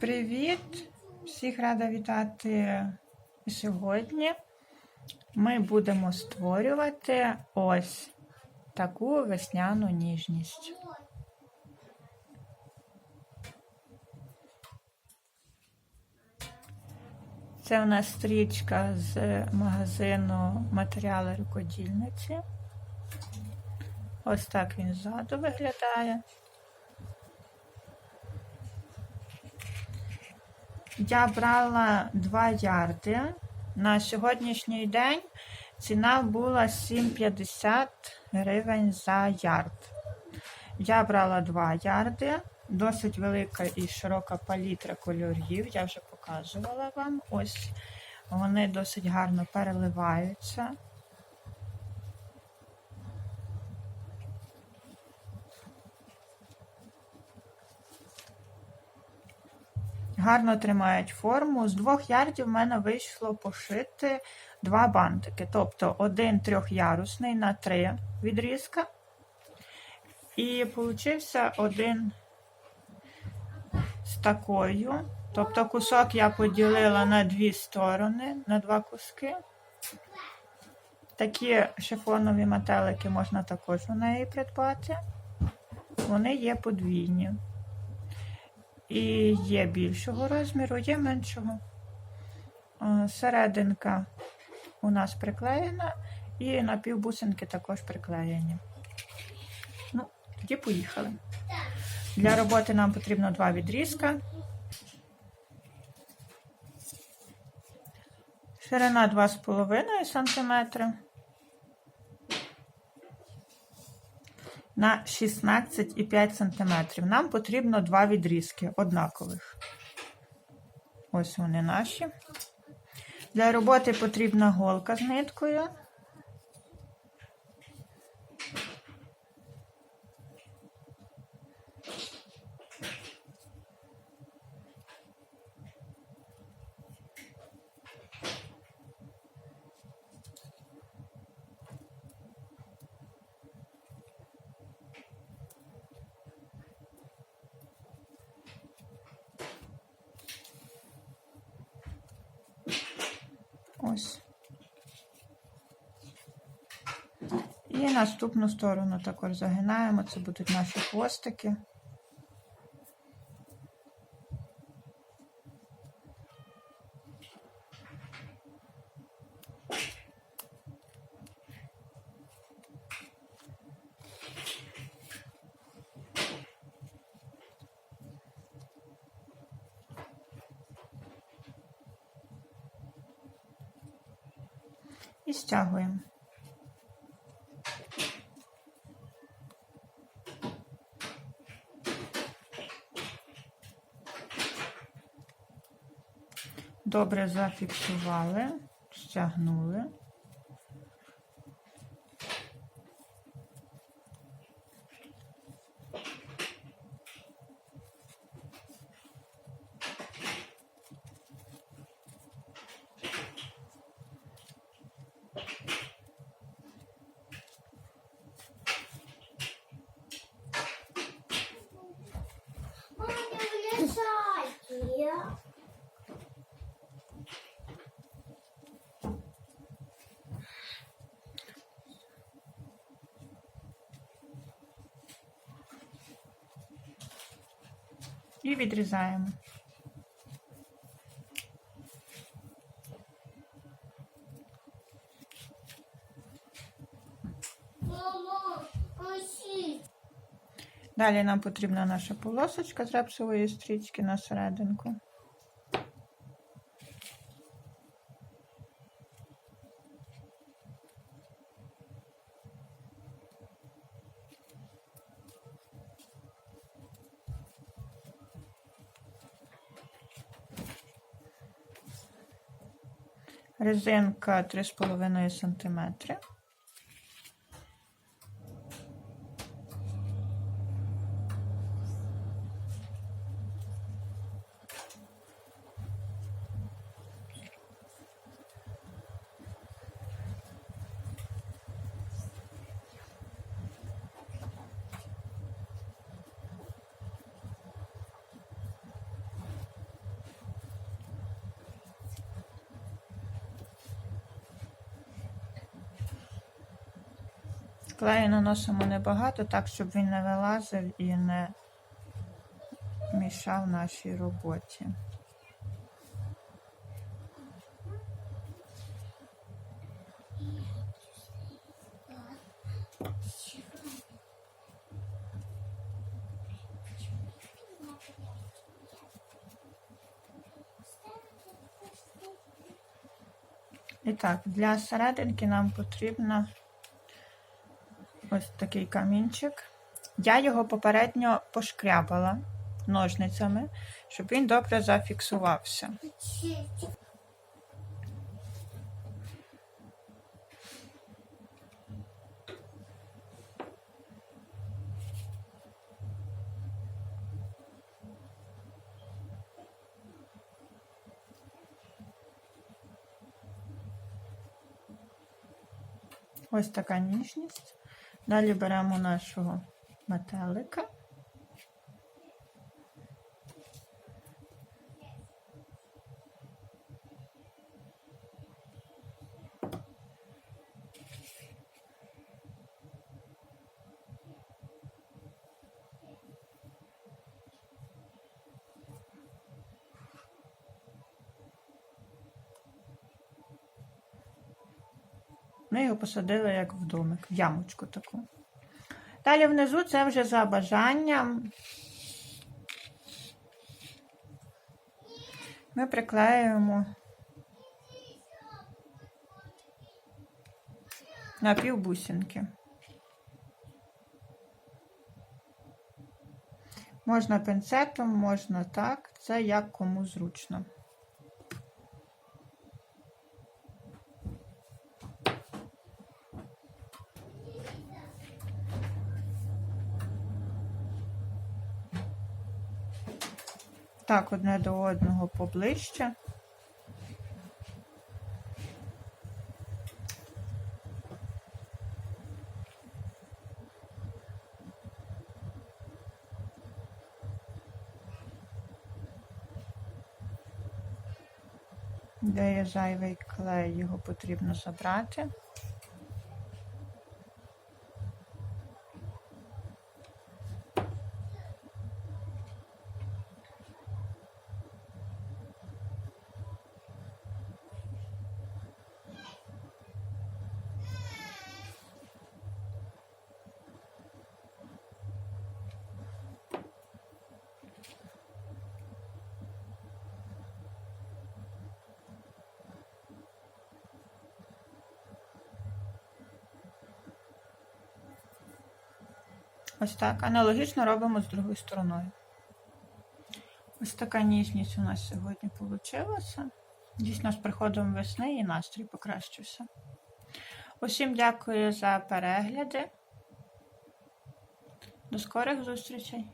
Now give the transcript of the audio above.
Привіт! Всіх рада вітати сьогодні. Ми будемо створювати ось таку весняну ніжність. Це у нас стрічка з магазину матеріали рукодільниці. Ось так він ззаду виглядає. Я брала 2 ярди. На сьогоднішній день ціна була 7,50 гривень за ярд. Я брала 2 ярди, досить велика і широка палітра кольорів. Я вже показувала вам. Ось вони досить гарно переливаються. Гарно тримають форму. З двох ярдів в мене вийшло пошити два бантики. Тобто один трьохярусний на три відрізка. І получився один з такою. Тобто кусок я поділила на дві сторони, на два куски. Такі шифонові метелики можна також у неї придбати. Вони є подвійні. І є більшого розміру, є меншого. Е, серединка у нас приклеєна, і напівбусинки також приклеєні. Ну, тоді поїхали. Для роботи нам потрібно два відрізка. Ширина 2,5 см. На 16,5 см. Нам потрібно два відрізки однакових. Ось вони наші. Для роботи потрібна голка з ниткою. Ось. І наступну сторону також загинаємо. Це будуть наші хвостики. І стягуємо. Добре зафіксували, стягнули. І відрізаємо. Далі нам потрібна наша полосочка з репсової стрічки на серединку. Резинка 3,5 см. Клею наносимо небагато, так, щоб він не вилазив і не мішав нашій роботі. І так, для серединки нам потрібно ось такий камінчик. Я його попередньо пошкрябала ножницями, щоб він добре зафіксувався. Ось така ніжність. Далі беремо нашого метелика. Ми його посадили як в домик, в ямочку таку. Далі внизу це вже за бажанням. Ми приклеюємо на півбусинки. Можна пинцетом, можна так, це як кому зручно. Так, одне до одного поближче. Де є зайвий клей, його потрібно забрати. Ось так. Аналогічно робимо з другою стороною. Ось така ніжність у нас сьогодні вийшла. Дійсно, з приходом весни і настрій покращився. Усім дякую за перегляди. До скорих зустрічей!